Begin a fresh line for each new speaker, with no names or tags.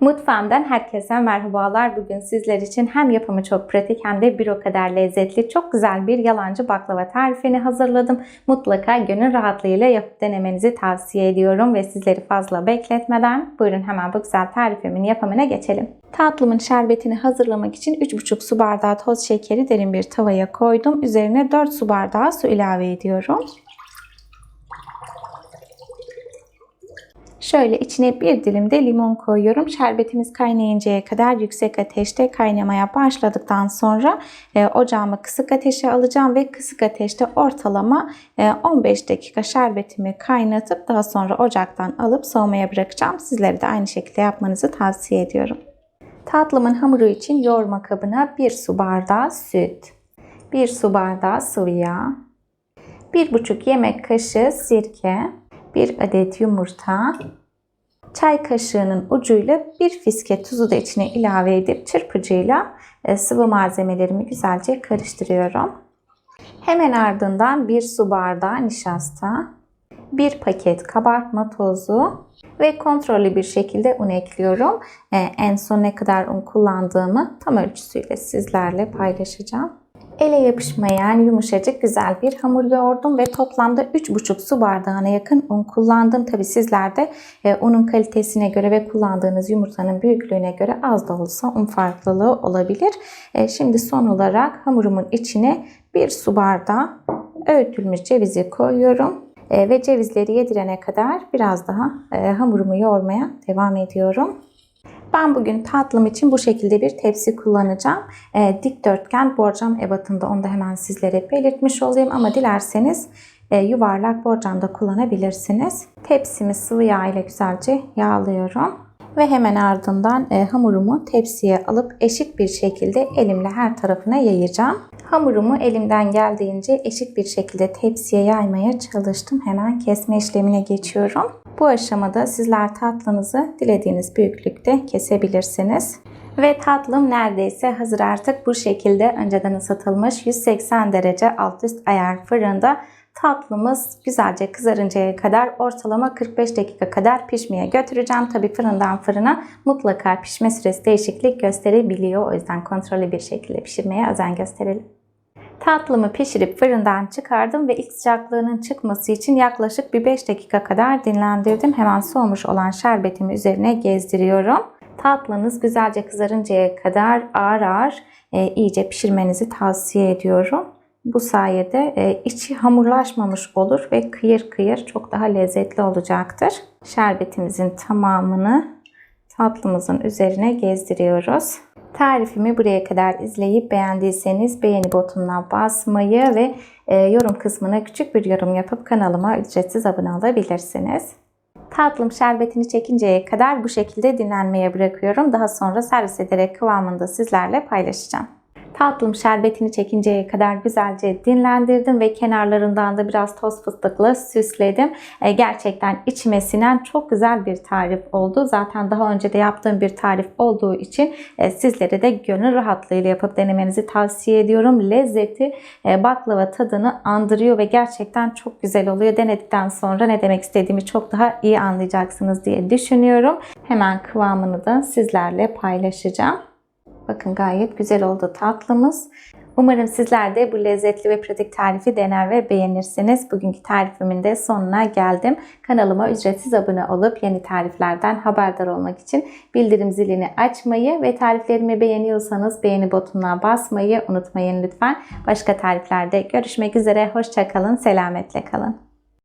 Mutfağımdan herkese merhabalar. Bugün sizler için hem yapımı çok pratik hem de bir o kadar lezzetli, çok güzel bir yalancı baklava tarifini hazırladım. Mutlaka gönül rahatlığıyla yapıp denemenizi tavsiye ediyorum ve sizleri fazla bekletmeden buyurun hemen bu güzel tarifimin yapımına geçelim. Tatlımın şerbetini hazırlamak için 3,5 su bardağı toz şekeri derin bir tavaya koydum. Üzerine 4 su bardağı su ilave ediyorum. Şöyle içine bir dilim de limon koyuyorum. Şerbetimiz kaynayıncaya kadar yüksek ateşte kaynamaya başladıktan sonra e, ocağımı kısık ateşe alacağım ve kısık ateşte ortalama e, 15 dakika şerbetimi kaynatıp daha sonra ocaktan alıp soğumaya bırakacağım. Sizlere de aynı şekilde yapmanızı tavsiye ediyorum. Tatlımın hamuru için yoğurma kabına 1 su bardağı süt, 1 su bardağı sıvı yağ, 1,5 yemek kaşığı sirke, 1 adet yumurta, çay kaşığının ucuyla bir fiske tuzu da içine ilave edip çırpıcıyla e, sıvı malzemelerimi güzelce karıştırıyorum. Hemen ardından 1 su bardağı nişasta, 1 paket kabartma tozu ve kontrollü bir şekilde un ekliyorum. E, en son ne kadar un kullandığımı tam ölçüsüyle sizlerle paylaşacağım. Ele yapışmayan yumuşacık güzel bir hamur yoğurdum ve toplamda 3,5 su bardağına yakın un kullandım. Tabi sizler de e, unun kalitesine göre ve kullandığınız yumurtanın büyüklüğüne göre az da olsa un farklılığı olabilir. E, şimdi son olarak hamurumun içine 1 su bardağı öğütülmüş cevizi koyuyorum. E, ve cevizleri yedirene kadar biraz daha hamurumu yoğurmaya devam ediyorum. Ben bugün tatlım için bu şekilde bir tepsi kullanacağım. E, dikdörtgen borcam ebatında onu da hemen sizlere belirtmiş olayım ama dilerseniz e, yuvarlak borcam da kullanabilirsiniz. Tepsimi sıvı yağ ile güzelce yağlıyorum. Ve hemen ardından e, hamurumu tepsiye alıp eşit bir şekilde elimle her tarafına yayacağım. Hamurumu elimden geldiğince eşit bir şekilde tepsiye yaymaya çalıştım. Hemen kesme işlemine geçiyorum. Bu aşamada sizler tatlınızı dilediğiniz büyüklükte kesebilirsiniz. Ve tatlım neredeyse hazır artık bu şekilde önceden ısıtılmış 180 derece alt üst ayar fırında tatlımız güzelce kızarıncaya kadar ortalama 45 dakika kadar pişmeye götüreceğim. Tabi fırından fırına mutlaka pişme süresi değişiklik gösterebiliyor. O yüzden kontrollü bir şekilde pişirmeye özen gösterelim. Tatlımı pişirip fırından çıkardım ve ilk sıcaklığının çıkması için yaklaşık bir 5 dakika kadar dinlendirdim. Hemen soğumuş olan şerbetimi üzerine gezdiriyorum. Tatlınız güzelce kızarıncaya kadar ağır ağır e, iyice pişirmenizi tavsiye ediyorum. Bu sayede e, içi hamurlaşmamış olur ve kıyır kıyır çok daha lezzetli olacaktır. Şerbetimizin tamamını tatlımızın üzerine gezdiriyoruz. Tarifimi buraya kadar izleyip beğendiyseniz beğeni butonuna basmayı ve e, yorum kısmına küçük bir yorum yapıp kanalıma ücretsiz abone olabilirsiniz. Tatlım şerbetini çekinceye kadar bu şekilde dinlenmeye bırakıyorum. Daha sonra servis ederek kıvamında sizlerle paylaşacağım. Tatlım şerbetini çekinceye kadar güzelce dinlendirdim ve kenarlarından da biraz toz fıstıklı süsledim. E, gerçekten içime sinen çok güzel bir tarif oldu. Zaten daha önce de yaptığım bir tarif olduğu için e, sizlere de gönül rahatlığıyla yapıp denemenizi tavsiye ediyorum. Lezzeti e, baklava tadını andırıyor ve gerçekten çok güzel oluyor. Denedikten sonra ne demek istediğimi çok daha iyi anlayacaksınız diye düşünüyorum. Hemen kıvamını da sizlerle paylaşacağım. Bakın gayet güzel oldu tatlımız. Umarım sizler de bu lezzetli ve pratik tarifi dener ve beğenirsiniz. Bugünkü tarifimin de sonuna geldim. Kanalıma ücretsiz abone olup yeni tariflerden haberdar olmak için bildirim zilini açmayı ve tariflerimi beğeniyorsanız beğeni butonuna basmayı unutmayın lütfen. Başka tariflerde görüşmek üzere. Hoşçakalın, selametle kalın.